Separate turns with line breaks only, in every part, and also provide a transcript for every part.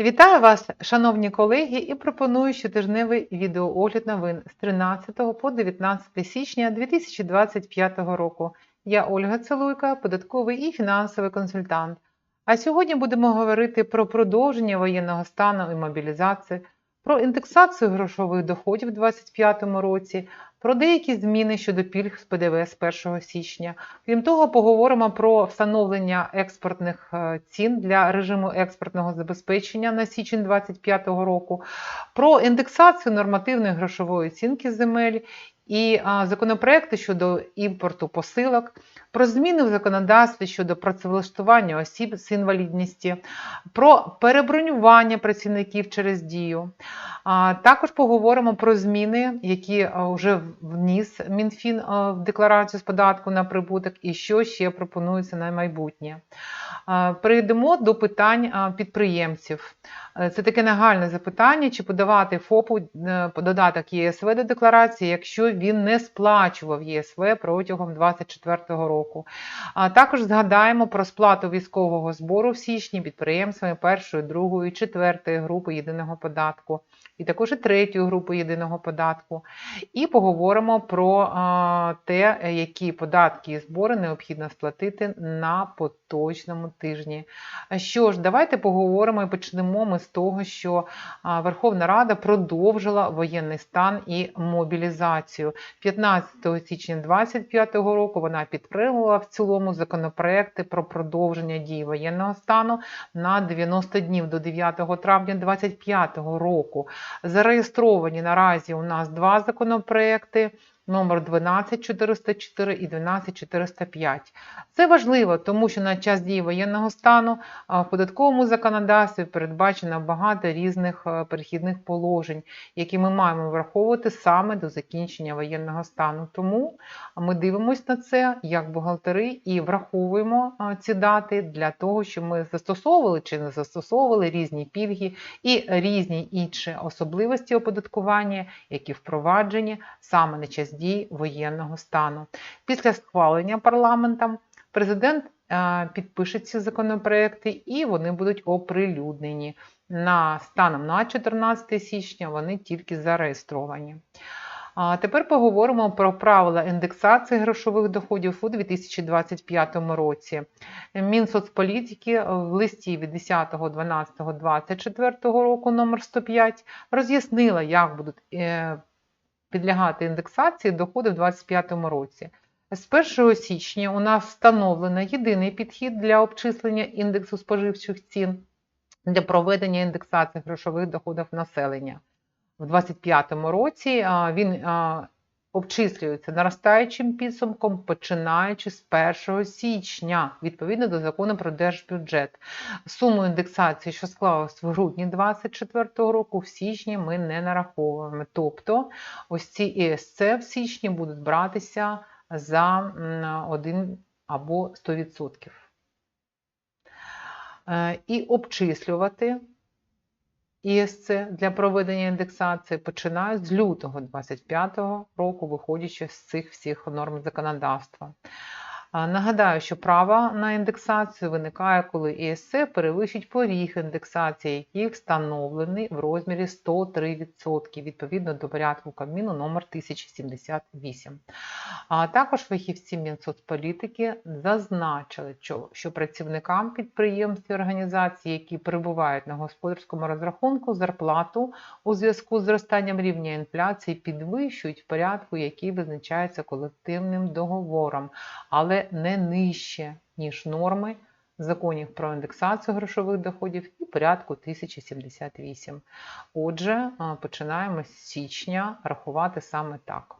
Вітаю вас, шановні колеги, і пропоную щотижневий відеоогляд новин з 13 по 19 січня 2025 року. Я Ольга Целуйка, податковий і фінансовий консультант. А сьогодні будемо говорити про продовження воєнного стану і мобілізації, про індексацію грошових доходів у 2025 році, про деякі зміни щодо пільг з ПДВ з 1 січня. Крім того, поговоримо про встановлення експортних е, цін для режиму експортного забезпечення на січень 2025 року, про індексацію нормативної грошової оцінки земель і законопроекти щодо імпорту посилок, про зміни в законодавстві щодо працевлаштування осіб з інвалідністю, про перебронювання працівників через дію. Також поговоримо про зміни, які вже вніс Мінфін в декларацію з податку на прибуток, і що ще пропонується на майбутнє. А, Перейдемо до питань підприємців. Е, Це таке нагальне запитання, чи подавати ФОПу е, додаток ЄСВ до декларації, якщо він не сплачував ЄСВ протягом 2024 року. А також згадаємо про сплату військового збору в січні підприємствами першої, другої, четвертої групи єдиного податку, і також і третьої групи єдиного податку. І поговоримо про те, які податки і збори необхідно сплатити на поточному тижні. Що ж, давайте поговоримо і почнемо ми з того, що Верховна Рада продовжила воєнний стан і мобілізацію. 15 січня 2025 року вона підтримувала в цілому законопроекти про продовження дії воєнного стану на 90 днів до 9 травня 2025 року. Зареєстровані наразі у нас два законопроекти. Номер 12404 і 12405. Це важливо, тому що на час дії воєнного стану в податковому законодавстві передбачено багато різних перехідних положень, які ми маємо враховувати саме до закінчення воєнного стану. Тому ми дивимося на це як бухгалтери і враховуємо ці дати для того, щоб ми застосовували чи не застосовували різні пільги і різні інші особливості оподаткування, які впроваджені саме на час дій воєнного стану. Після схвалення парламентом президент е, підпише ці законопроекти і вони будуть оприлюднені. На станом на 14 січня вони тільки зареєстровані. А тепер поговоримо про правила індексації грошових доходів у 2025 році. Мінсоцполітики в листі від 10.12.24 року номер 105 роз'яснила, як будуть е, підлягати індексації доходи в 2025 році. З 1 січня у нас встановлено єдиний підхід для обчислення індексу споживчих цін для проведення індексації грошових доходів населення. У 2025 році він а, обчислюється наростаючим підсумком, починаючи з 1 січня, відповідно до закону про держбюджет. Суму індексації, що склалась в грудні 2024 року, в січні ми не нараховуємо. Тобто, ось ці ІСЦ в січні будуть братися за 1 або 100%. Е, І обчислювати ІСЦ для проведення індексації починає з лютого 2025 року, виходячи з цих всіх норм законодавства. Нагадаю, що право на індексацію виникає, коли ІСЦ перевищить поріг індексації, який встановлений в розмірі 103% відповідно до порядку Кабміну номер 1078. А також фахівці Мінсоцполітики зазначили, що працівникам підприємств і організацій, які перебувають на господарському розрахунку, зарплату у зв'язку з зростанням рівня інфляції підвищують в порядку, який визначається колективним договором, але не нижче, ніж норми законів про індексацію грошових доходів і порядку 1078. Отже, починаємо з січня рахувати саме так.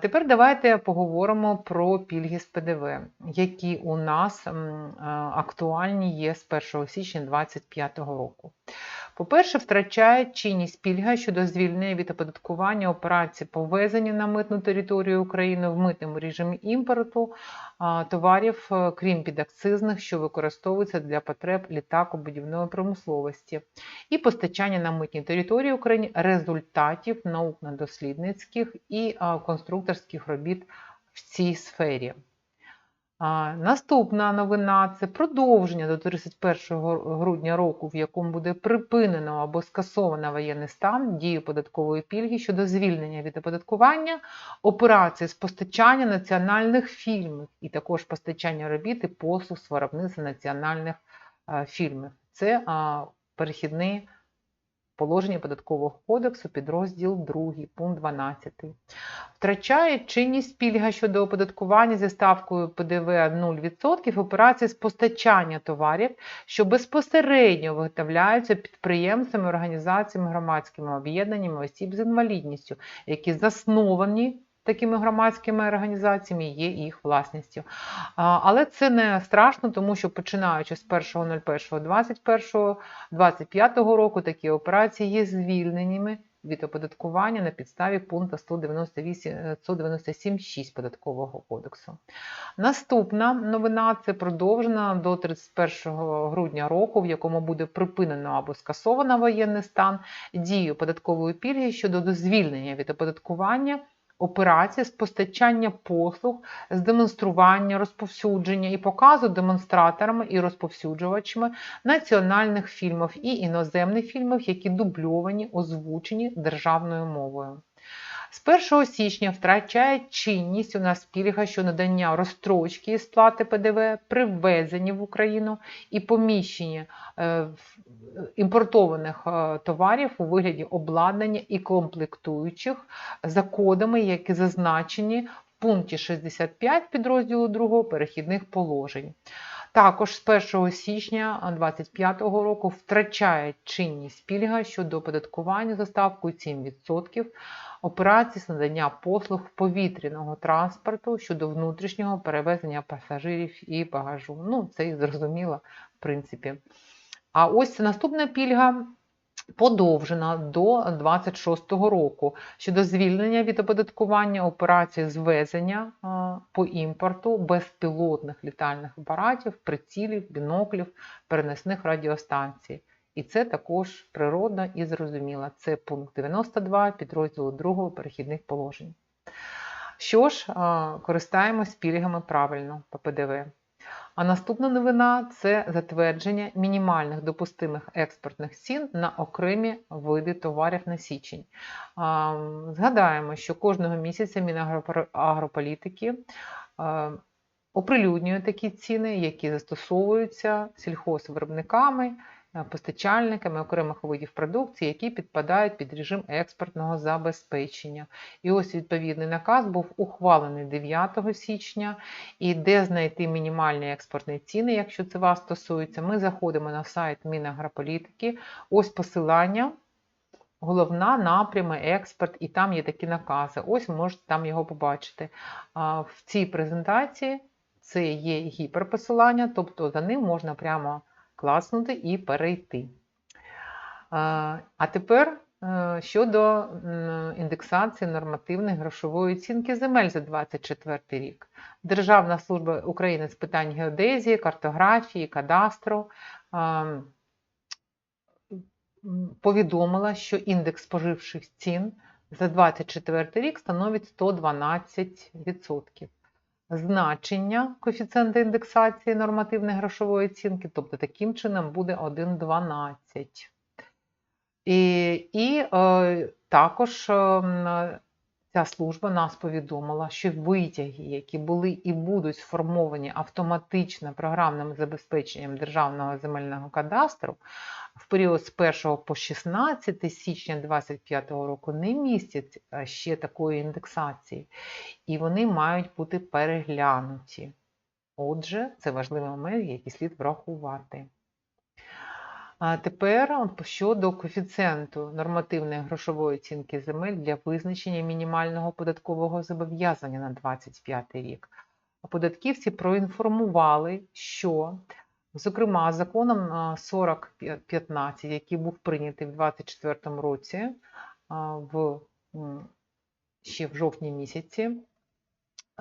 Тепер давайте поговоримо про пільги з ПДВ, які у нас актуальні є з 1 січня 2025 року. По-перше, втрачає чинність пільга щодо звільнення від оподаткування операцій по ввезенню на митну територію України в митному режимі імпорту товарів, е, крім підакцизних, що використовуються для потреб літакобудівної промисловості, і постачання на митній території України результатів науково-дослідницьких і конструкторських робіт в цій сфері. Наступна новина це продовження до 31 грудня року, в якому буде припинено або скасовано воєнний стан дію податкової пільги щодо звільнення від оподаткування операцій з постачання національних фільмів і також постачання робіт і послуг з виробництва національних е, фільмів. Це перехідний положення податкового кодексу, підрозділ 2, пункт 12. Втрачає чинність пільга щодо оподаткування зі ставкою ПДВ 0% операції з постачання товарів, що безпосередньо виготовляються підприємцями, організаціями, громадськими об'єднаннями осіб з інвалідністю, які засновані такими громадськими організаціями, є їх власністю. Але це не страшно, тому що починаючи з 1.01.21-25 року такі операції є звільненими від оподаткування на підставі пункту 198 е, 197.6 податкового кодексу. Наступна новина це продовжена до 31 грудня року, в якому буде припинено або скасовано воєнний стан дію податкової пільги щодо звільнення від оподаткування операцій з постачання послуг з демонстрування, розповсюдження і показу демонстраторами і розповсюджувачами національних фільмів і іноземних фільмів, які дубльовані, озвучені державною мовою. З 1 січня втрачає чинність у нас пільга щодо надання розстрочки і сплати ПДВ при ввезенні в Україну і поміщенні е, імпортованих е, товарів у вигляді обладнання і комплектуючих за кодами, які зазначені в пункті 65 підрозділу 2 перехідних положень. Також з 1 січня 2025 року втрачає чинність пільга щодо оподаткування за ставкою 7% операцій з надання послуг повітряного транспорту щодо внутрішнього перевезення пасажирів і багажу. Ну, це і зрозуміло, в принципі. А ось наступна пільга подовжена до 26-го року щодо звільнення від оподаткування операцій з ввезення по імпорту безпілотних літальних апаратів, прицілів, біноклів, переносних радіостанцій. І це також природно і зрозуміло. Це пункт 92 підрозділу 2 перехідних положень. Що ж, користаємось пільгами правильно по ПДВ. А наступна новина це затвердження мінімальних допустимих експортних цін на окремі види товарів на січень. Згадаємо, що кожного місяця Мінагрополітики оприлюднює такі ціни, які застосовуються сільхозвиробниками, постачальниками окремих видів продукції, які підпадають під режим експортного забезпечення. І ось відповідний наказ був ухвалений 9 січня. І де знайти мінімальні експортні ціни, якщо це вас стосується, ми заходимо на сайт Мінагрополітики. Ось посилання. Головна напрями, експорт, і там є такі накази. Ось можете там його побачити. В цій презентації це є гіперпосилання, тобто за ним можна прямо класнути і перейти. А тепер е, щодо індексації нормативної грошової оцінки земель за 2024 рік. Державна служба України з питань геодезії, картографії, кадастру повідомила, що індекс споживчих цін за 2024 рік становить 112%. Значення коефіцієнта індексації нормативної грошової оцінки, тобто таким чином буде 1,12. І, і е, також е, ця служба нас повідомила, що витяги, які були і будуть сформовані автоматично програмним забезпеченням Державного земельного кадастру в період з 1 по 16 січня 2025 року, не містять е, ще такої індексації, і вони мають бути переглянуті. Отже, це важливий момент, який слід врахувати. А тепер щодо коефіцієнту нормативної грошової оцінки земель для визначення мінімального податкового зобов'язання на 2025 рік. Податківці проінформували, що, зокрема, законом а, 4015, який був прийнятий в 2024 році, в, ще в жовтні місяці,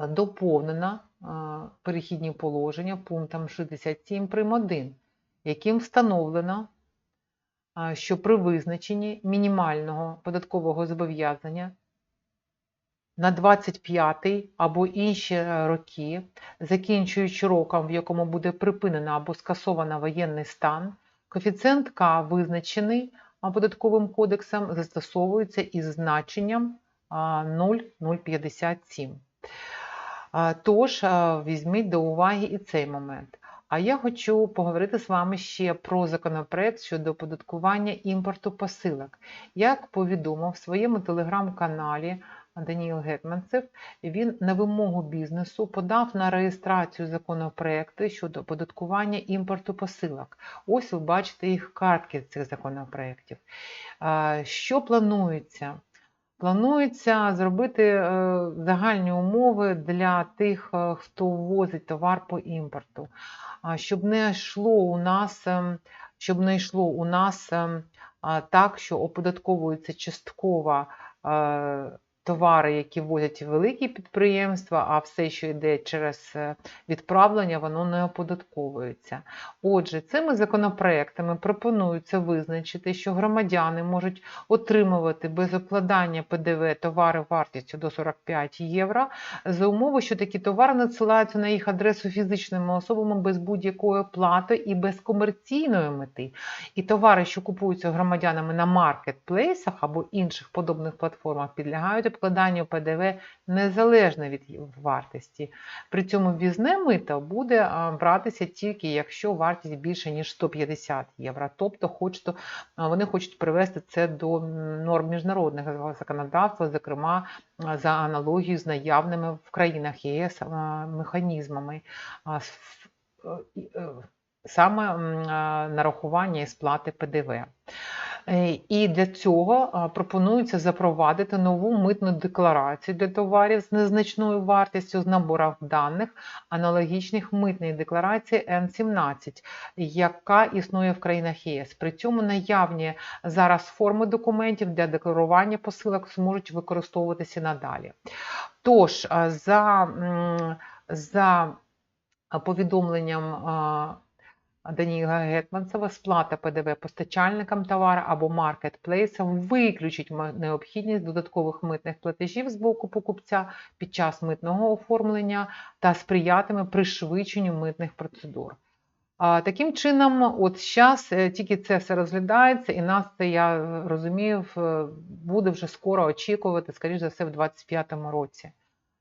доповнено перехідні положення пунктом 67 прим. 1 яким встановлено, що при визначенні мінімального податкового зобов'язання на 25 або інші е, роки, закінчуючи роком, в якому буде припинено або скасовано воєнний стан, коефіцієнт К визначений податковим кодексом, застосовується із значенням 0,057. Тож візьміть до уваги і цей момент. А я хочу поговорити з вами ще про законопроект щодо оподаткування імпорту посилок. Як повідомив в своєму телеграм-каналі Даніїл Гетманцев, він на вимогу бізнесу подав на реєстрацію законопроекти щодо оподаткування імпорту посилок. Ось ви бачите їх картки цих законопроєктів. Що планується? Планується зробити е, загальні умови для тих, е, хто ввозить товар по імпорту, щоб не йшло у нас, ем, щоб не йшло у нас так, що оподатковується частково е, товари, які ввозять великі підприємства, а все, що йде через е, відправлення, воно не оподатковується. Отже, цими законопроектами пропонується визначити, що громадяни можуть отримувати без обкладання ПДВ товари вартістю до 45 євро за умови, що такі товари надсилаються на їх адресу фізичними особами без будь-якої оплати і без комерційної мети. І товари, що купуються громадянами на маркетплейсах або інших подобних платформах, підлягають обкладанню ПДВ незалежно від вартості. При цьому ввізне мито буде братися тільки якщо вартість більше ніж 150 євро. Тобто хочуть, вони хочуть привести це до норм міжнародного законодавства, зокрема за аналогією з наявними в країнах ЄС механізмами. е, е, Саме нарахування і сплати ПДВ. Е, І для цього пропонується запровадити нову митну декларацію для товарів з незначною вартістю з набором даних, аналогічних митної декларації Н17, яка існує в країнах ЄС. При цьому наявні зараз форми документів для декларування посилок зможуть використовуватися надалі. Тож, за, за повідомленням Даніла Гетманцева сплата ПДВ постачальникам товару або маркетплейсам виключить необхідність додаткових митних платежів з боку покупця під час митного оформлення та сприятиме пришвидшенню митних процедур. Таким чином, от зараз тільки це все розглядається, і нас це, я е, розумію, буде вже скоро очікувати, скоріш за все, в 2025 році.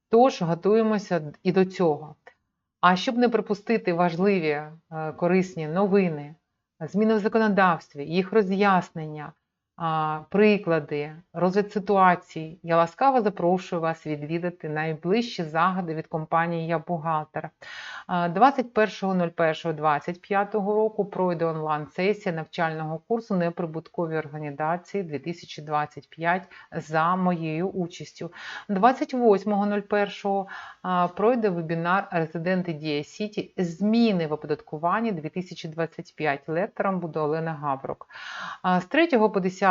Тож готуємося і до цього. А щоб не пропустити важливі е, корисні новини, зміни в законодавстві, їх роз'яснення, приклади, розгляд ситуацій, я ласкаво запрошую вас відвідати найближчі заходи від компанії Я бухгалтер. 21.01.25 року пройде онлайн-сесія навчального курсу Неприбуткові організації 2025 за моєю участю. 28.01 пройде вебінар Резиденти Дія Сіті Зміни в оподаткуванні 2025. Лектором буде Олена Гаврук. А З 3 по 10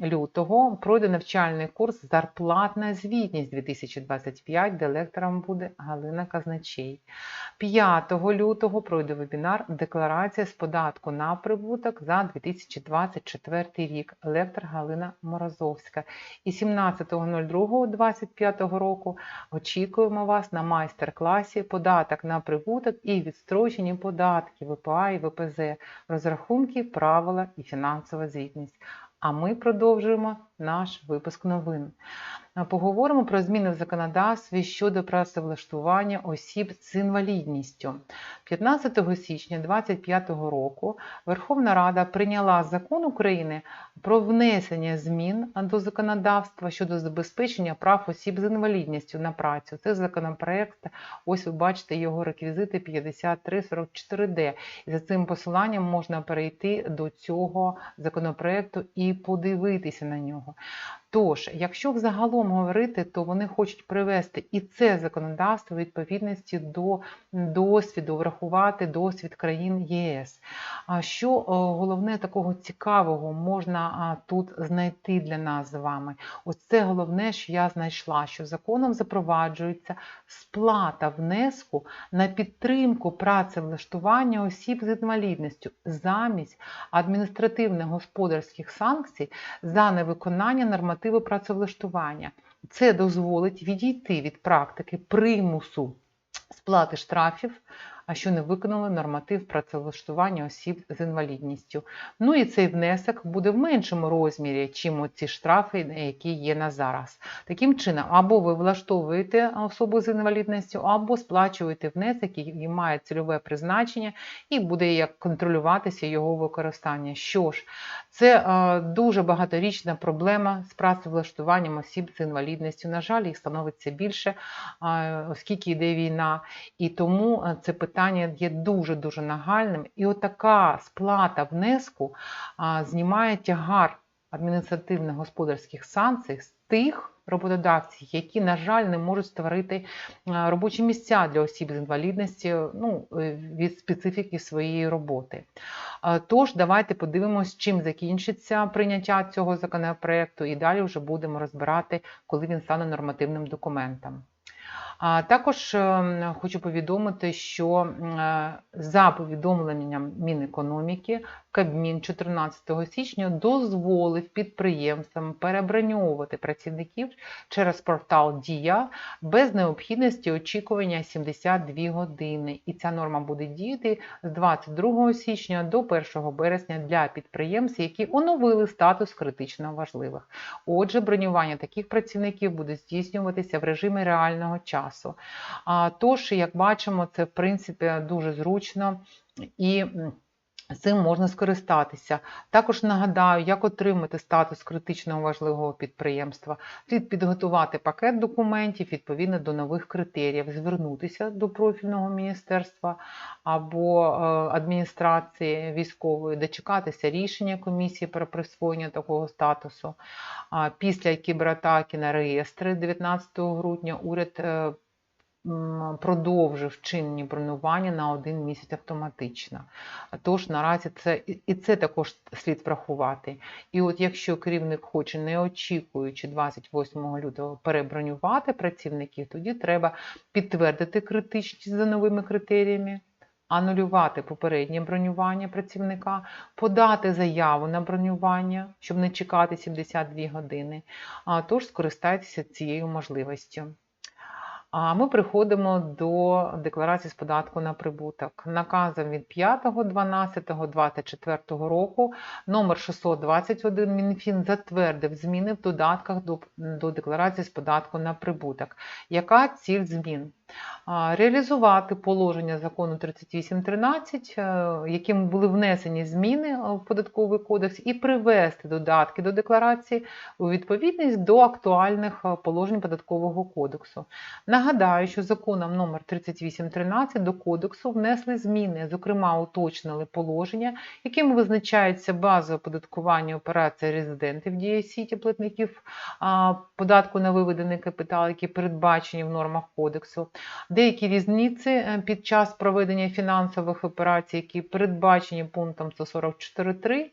лютого пройде навчальний курс Зарплатна звітність 2025, де лектором буде Галина Казначей. 5 лютого пройде вебінар Декларація з податку на прибуток за 2024 рік. Лектор Галина Морозовська. І 17.02.25 року очікуємо вас на майстер-класі Податок на прибуток і відстрочені податки ВПА і ВПЗ, розрахунки, правила і фінансова звітність. А ми продовжуємо наш випуск новин. Поговоримо про зміни в законодавстві щодо працевлаштування осіб з інвалідністю. 15 січня 2025 року Верховна Рада прийняла закон України про внесення змін до законодавства щодо забезпечення прав осіб з інвалідністю на працю. Це законопроект, ось ви бачите його реквізити 5344D. І за цим посиланням можна перейти до цього законопроекту і подивитися на нього. Тож, якщо взагалом говорити, то вони хочуть привести і це законодавство відповідності до досвіду, врахувати досвід країн ЄС. А що головне такого цікавого можна тут знайти для нас з вами? Ось це головне, що я знайшла, що законом запроваджується сплата внеску на підтримку працевлаштування осіб з інвалідністю замість адміністративно-господарських санкцій за невиконання нормативу працевлаштування. Це дозволить відійти від практики примусу сплати штрафів, а що не виконали норматив працевлаштування осіб з інвалідністю. Ну і цей внесок буде в меншому розмірі, чим оці штрафи, які є на зараз. Таким чином, або ви влаштовуєте особу з інвалідністю, або сплачуєте внесок, який має цільове призначення, і буде як контролюватися його використання. Що ж, це е, дуже багаторічна проблема з працевлаштуванням осіб з інвалідністю. На жаль, їх становиться більше, е, оскільки йде війна, і тому е, це питання є дуже-дуже нагальним. І отака сплата внеску знімає тягар адміністративно-господарських санкцій з тих роботодавців, які, на жаль, не можуть створити робочі місця для осіб з інвалідністю ну, е, від специфіки своєї роботи. Тож, давайте подивимось, чим закінчиться прийняття цього законопроекту, і далі вже будемо розбирати, коли він стане нормативним документом. А також е, хочу повідомити, що е, за повідомленням Мінекономіки Кабмін 14 січня дозволив підприємствам переброньовувати працівників через портал Дія без необхідності очікування 72 години. І ця норма буде діяти з 22 січня до 1 березня для підприємств, які оновили статус критично важливих. Отже, бронювання таких працівників буде здійснюватися в режимі реального часу. А, Тож, як бачимо, це в принципі дуже зручно і. Цим можна скористатися. Також нагадаю, як отримати статус критично важливого підприємства. Слід підготувати пакет документів відповідно до нових критеріїв, звернутися до профільного міністерства або е, адміністрації військової, дочекатися рішення комісії про присвоєння такого статусу. А Після кібератаки на реєстри 19 грудня уряд е, продовжив чинні бронювання на один місяць автоматично. Тож наразі це і- це також слід врахувати. І от якщо керівник хоче, не очікуючи 28 лютого перебронювати працівників, тоді треба підтвердити критичність за новими критеріями. Анулювати попереднє бронювання працівника, подати заяву на бронювання, щоб не чекати 72 години. А, Тож скористайтеся цією можливістю. А ми приходимо до декларації з податку на прибуток. Наказом від 5.12.24 року номер 621 Мінфін затвердив зміни в додатках до, до декларації з податку на прибуток. Яка ціль змін? Реалізувати положення закону 3813, е, яким були внесені зміни е, в податковий кодекс, і привести додатки до декларації у відповідність до актуальних е, положень податкового кодексу. Нагадаю, що законом номер 3813 до кодексу внесли зміни, зокрема, уточнили положення, якими визначається база оподаткування операцій резидентів дії сіті платників податку на виведений капітал, які передбачені в нормах кодексу. Деякі різниці е, під час проведення фінансових операцій, які передбачені пунктом 144.3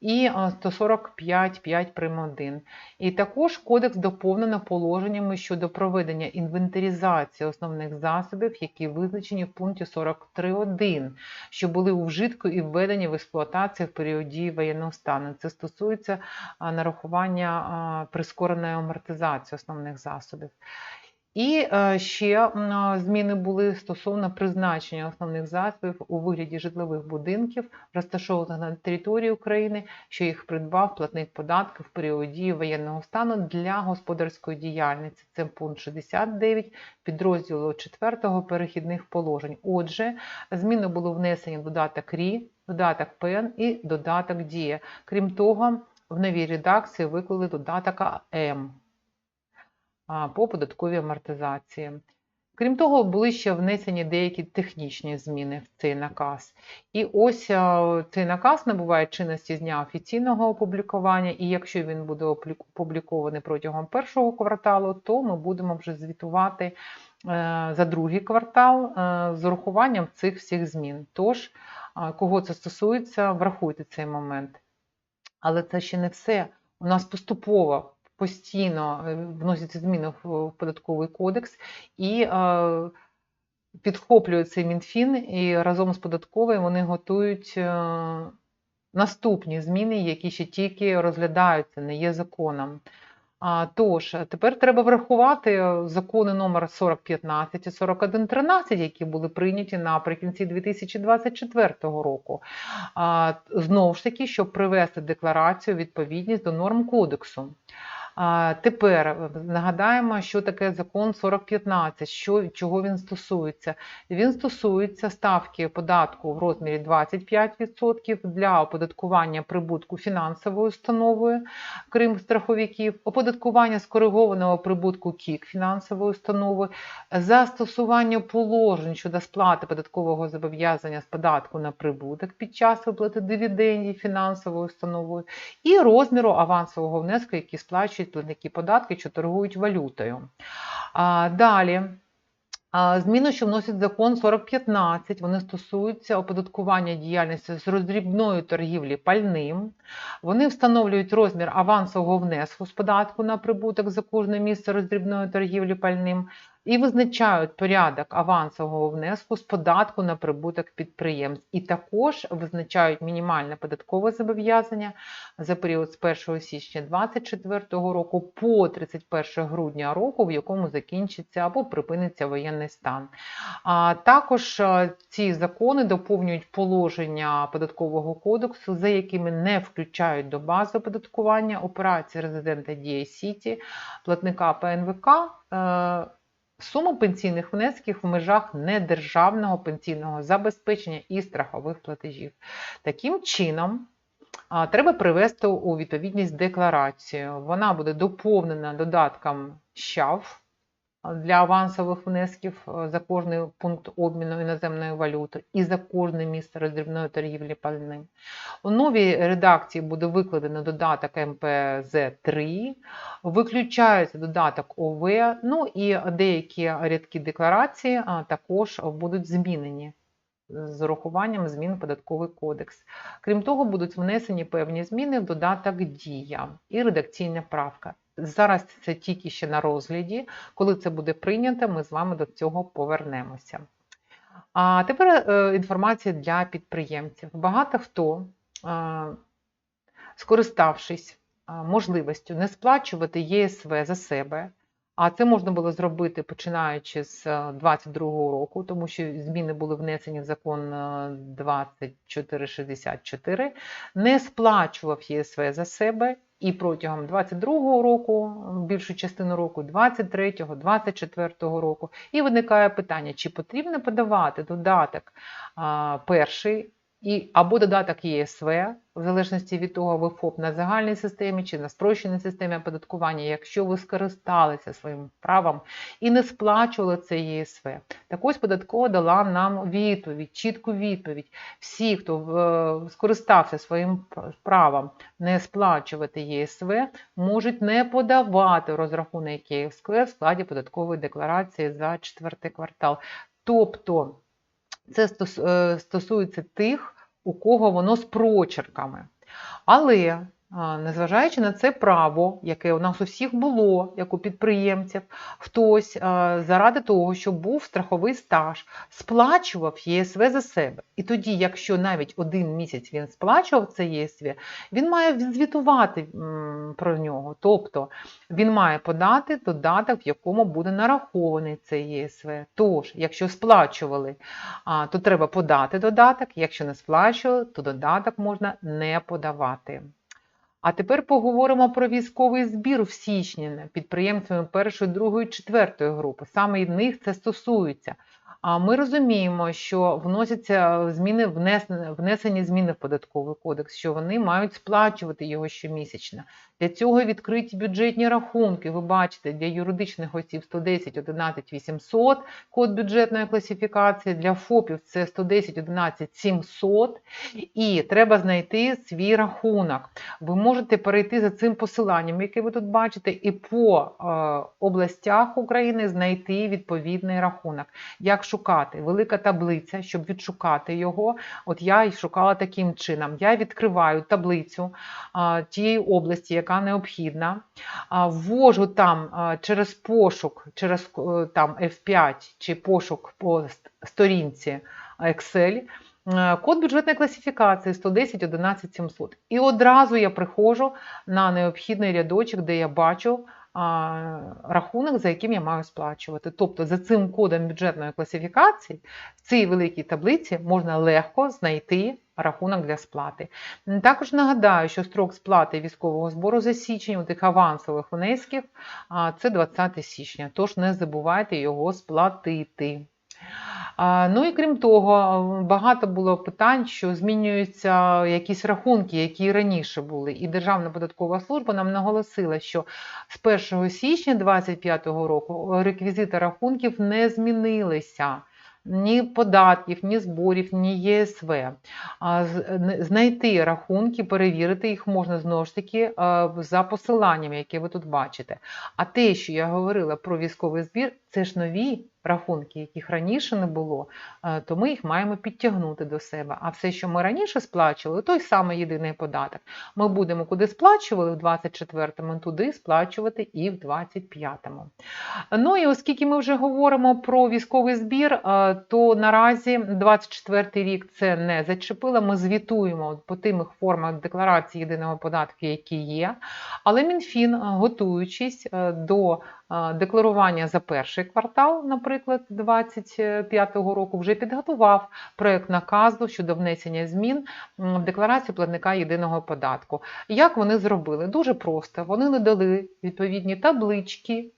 і е, 145.5 прим. 1. І також кодекс доповнено положеннями щодо проведення інвентаризації основних засобів, які визначені в пункті 43.1, що були у вжитку і введені в експлуатацію в період дії воєнного стану. Це стосується нарахування прискореної амортизації основних засобів. І е, ще зміни були стосовно призначення основних засобів у вигляді житлових будинків, розташованих на території України, що їх придбав платник податків в період дії воєнного стану для господарської діяльності. Це пункт 69 підрозділу 4 перехідних положень. Отже, зміни були внесені додаток РІ, додаток ПЕН і додаток Дія. Крім того, в новій редакції виклали додаток а, по податковій амортизації. Крім того, були ще внесені деякі технічні зміни в цей наказ. І ось цей наказ набуває чинності з дня офіційного опублікування, і якщо він буде опублікований протягом першого кварталу, то ми будемо вже звітувати е, за другий квартал е, з урахуванням цих всіх змін. Тож, кого це стосується, врахуйте цей момент. Але це ще не все. У нас поступово постійно е, вносяться зміни в податковий кодекс і е, підхоплює цей Мінфін, і разом з податковою вони готують е, наступні зміни, які ще тільки розглядаються, не є законом. Тож, тепер треба врахувати закони номер 4015 і 4113, які були прийняті наприкінці 2024 року. Знову ж таки, щоб привести декларацію відповідність до норм кодексу. Тепер е, нагадаємо, що таке закон 4015, що, чого він стосується. Він стосується ставки податку в розмірі 25% для оподаткування прибутку фінансовою установою, крім страховиків, оподаткування скоригованого прибутку КІК фінансової установи, застосування положень щодо сплати податкового зобов'язання з податку на прибуток під час виплати дивідендів фінансовою установою і розміру авансового внеску, який сплачують платники податки, що торгують валютою. А, Далі. Зміни, що вносить закон 4015, вони стосуються оподаткування діяльності з роздрібної торгівлі пальним. Вони встановлюють розмір авансового внеску з податку на прибуток за кожне місце роздрібної торгівлі пальним і визначають порядок авансового внеску з податку на прибуток підприємств. І також визначають мінімальне податкове зобов'язання за період з 1 січня 2024 року по 31 грудня року, в якому закінчиться або припиниться воєнний стан. А також е, ці закони доповнюють положення податкового кодексу, за якими не включають до бази оподаткування операції резидента Дія Сіті, платника ПНВК. Суму пенсійних внесків в межах недержавного пенсійного забезпечення і страхових платежів. Таким чином, треба привести у відповідність декларацію. Вона буде доповнена додатком щав для авансових внесків е, за кожний пункт обміну іноземної валюти і за кожне місце роздрібної торгівлі пальним. У новій редакції буде викладено додаток МПЗ-3, виключається додаток ОВ, ну і деякі рядки декларації також будуть змінені з урахуванням змін в податковий кодекс. Крім того, будуть внесені певні зміни в додаток Дія і редакційна правка. Зараз це тільки ще на розгляді. Коли це буде прийнято, ми з вами до цього повернемося. А тепер е, інформація для підприємців. Багато хто, е, скориставшись е, можливістю не сплачувати ЄСВ за себе, а це можна було зробити починаючи з 2022 року, тому що зміни були внесені в закон е, 2464, не сплачував ЄСВ за себе і протягом 22 року, більшу частину року, 23, 24 року. І виникає питання, чи потрібно подавати додаток перший і, або додаток ЄСВ, в залежності від того, ви ФОП на загальній системі чи на спрощеній системі оподаткування, якщо ви скористалися своїм правом і не сплачували це ЄСВ. Так ось податкова дала нам відповідь, чітку відповідь. Всі, хто е, скористався своїм правом не сплачувати єСВ, можуть не подавати розрахунок ЄСВ в складі податкової декларації за четвертий квартал. Тобто це е, стосується тих, у кого воно з прочерками. Але незважаючи на це право, яке у нас у всіх було, як у підприємців, хтось заради того, щоб був страховий стаж, сплачував ЄСВ за себе. І тоді, якщо навіть один місяць він сплачував це ЄСВ, він має звітувати про нього. Тобто він має подати додаток, в якому буде нарахований цей ЄСВ. Тож, якщо сплачували, то треба подати додаток, якщо не сплачували, то додаток можна не подавати. А тепер поговоримо про військовий збір в січні підприємцями першої, другої, четвертої групи. Саме них це стосується. Ми розуміємо, що вносяться зміни, внесені, зміни в податковий кодекс, що вони мають сплачувати його щомісячно. Для цього відкриті бюджетні рахунки. Ви бачите, для юридичних осіб 110 11 800 код бюджетної класифікації, для ФОПів це 110 11 700. І треба знайти свій рахунок. Ви можете перейти за цим посиланням, яке ви тут бачите, і по е, областях України знайти відповідний рахунок. Як шукати? Велика таблиця, щоб відшукати його. От я і шукала таким чином. Я відкриваю таблицю а, тієї області, яка необхідна, а, ввожу там а, через пошук, через е, там F5 чи пошук по сторінці Excel, Е, Код бюджетної класифікації 110 11 700. І одразу я приходжу на необхідний рядочок, де я бачу рахунок, за яким я маю сплачувати. Тобто за цим кодом бюджетної класифікації в цій великій таблиці можна легко знайти рахунок для сплати. Також нагадаю, що строк сплати військового збору за січень у тих авансових внесків це 20 січня, тож не забувайте його сплатити. Ну і крім того, багато було питань, що змінюються якісь рахунки, які раніше були. І Державна податкова служба нам наголосила, що з 1 січня 2025 року реквізити рахунків не змінилися. Ні податків, ні зборів, ні ЄСВ. Знайти рахунки, перевірити їх можна знову ж таки за посиланням, яке ви тут бачите. А те, що я говорила про військовий збір, це ж нові рахунки, яких раніше не було, е, то ми їх маємо підтягнути до себе. А все, що ми раніше сплачували, той самий єдиний податок. Ми будемо куди сплачували в 24-му, туди сплачувати і в 25-му. Ну і оскільки ми вже говоримо про військовий збір, е, то наразі 24 рік це не зачепило. Ми звітуємо по тим формах декларації єдиного податку, які є. Але МінФін, е, готуючись до декларування за перший квартал, наприклад, 2025 року, вже підготував проект наказу щодо внесення змін в декларацію платника єдиного податку. Як вони зробили? Дуже просто. Вони надали відповідні таблички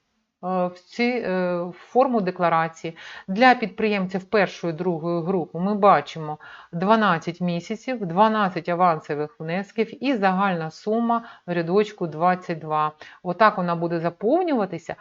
в ці е, форму декларації. Для підприємців першої другої групи ми бачимо 12 місяців, 12 авансових внесків і загальна сума в рядочку 22. Отак вона буде заповнюватися,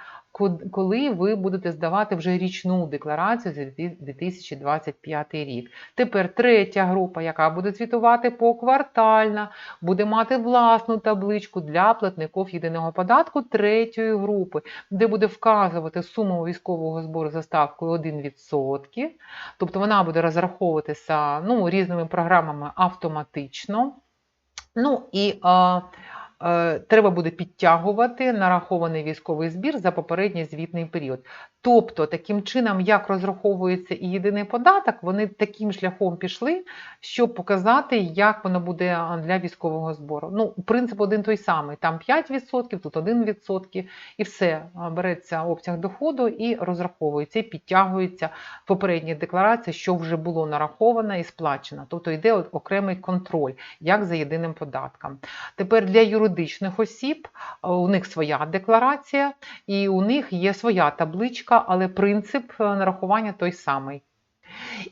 коли ви будете здавати вже річну декларацію за 2025 рік. Тепер третя група, яка буде звітувати поквартально, буде мати власну табличку для платників єдиного податку третьої групи, де буде вказувати суму військового збору за ставкою 1%. Тобто вона буде розраховуватися ну, різними програмами автоматично. Ну і е, треба буде підтягувати нарахований військовий збір за попередній звітний період. Тобто, таким чином, як розраховується і єдиний податок, вони таким шляхом пішли, щоб показати, як воно буде для військового збору. Ну, принцип один той самий: там 5%, тут 1%, і все береться обсяг доходу і розраховується, і підтягується в попередній декларації, що вже було нараховано і сплачено. Тобто йде окремий контроль, як за єдиним податком. Тепер для юридичних осіб у них своя декларація, і у них є своя табличка, але принцип е, нарахування той самий.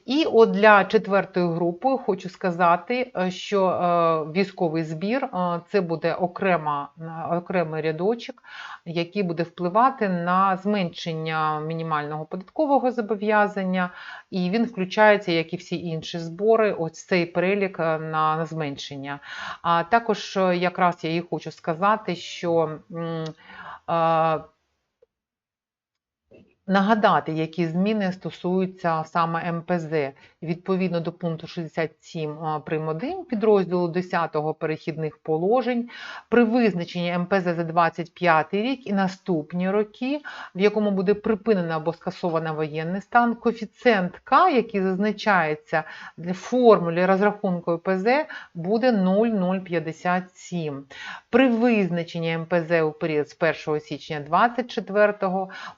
І от для четвертої групи хочу сказати, е, що е, військовий збір е, це буде окрема, окремий рядочок, який буде впливати на зменшення мінімального податкового зобов'язання, і він включається, як і всі інші збори, ось цей перелік на, зменшення. А також якраз я і хочу сказати, що Нагадати, які зміни стосуються саме МПЗ відповідно до пункту 67 а, прим. 1 підрозділу 10 перехідних положень при визначенні МПЗ за 25 рік і наступні роки, в якому буде припинено або скасовано воєнний стан, коефіцієнт К, який зазначається в формулі розрахунку МПЗ, буде 0,057. При визначенні МПЗ у період з 1 січня 24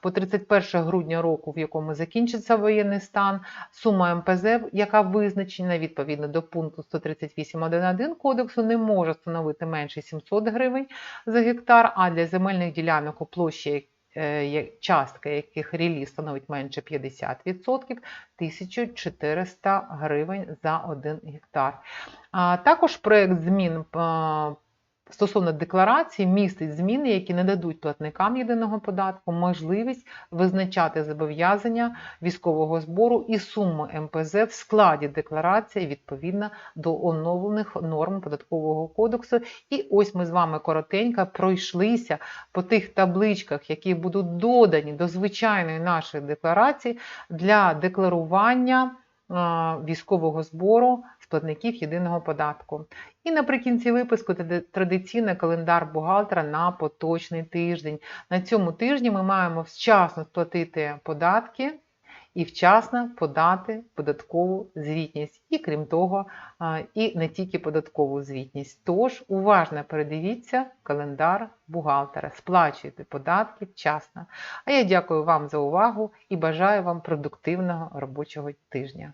по 31 грудня року, в якому закінчиться воєнний стан, сума МПЗ, яка визначена відповідно до пункту 138.1.1 кодексу, не може становити менше 700 гривень за гектар, а для земельних ділянок у площі е, частка яких реліз становить менше 50%, 1400 гривень за 1 гектар. А також проект змін а, стосовно декларації містить зміни, які не дадуть платникам єдиного податку можливість визначати зобов'язання військового збору і суми МПЗ в складі декларації відповідно до оновлених норм податкового кодексу. І ось ми з вами коротенько пройшлися по тих табличках, які будуть додані до звичайної нашої декларації для декларування військового збору платників єдиного податку. І наприкінці випуску тради- традиційний календар бухгалтера на поточний тиждень. На цьому тижні ми маємо вчасно сплатити податки і вчасно подати податкову звітність. І крім того, і не тільки податкову звітність. Тож уважно передивіться календар бухгалтера, сплачуйте податки вчасно. А я дякую вам за увагу і бажаю вам продуктивного робочого тижня.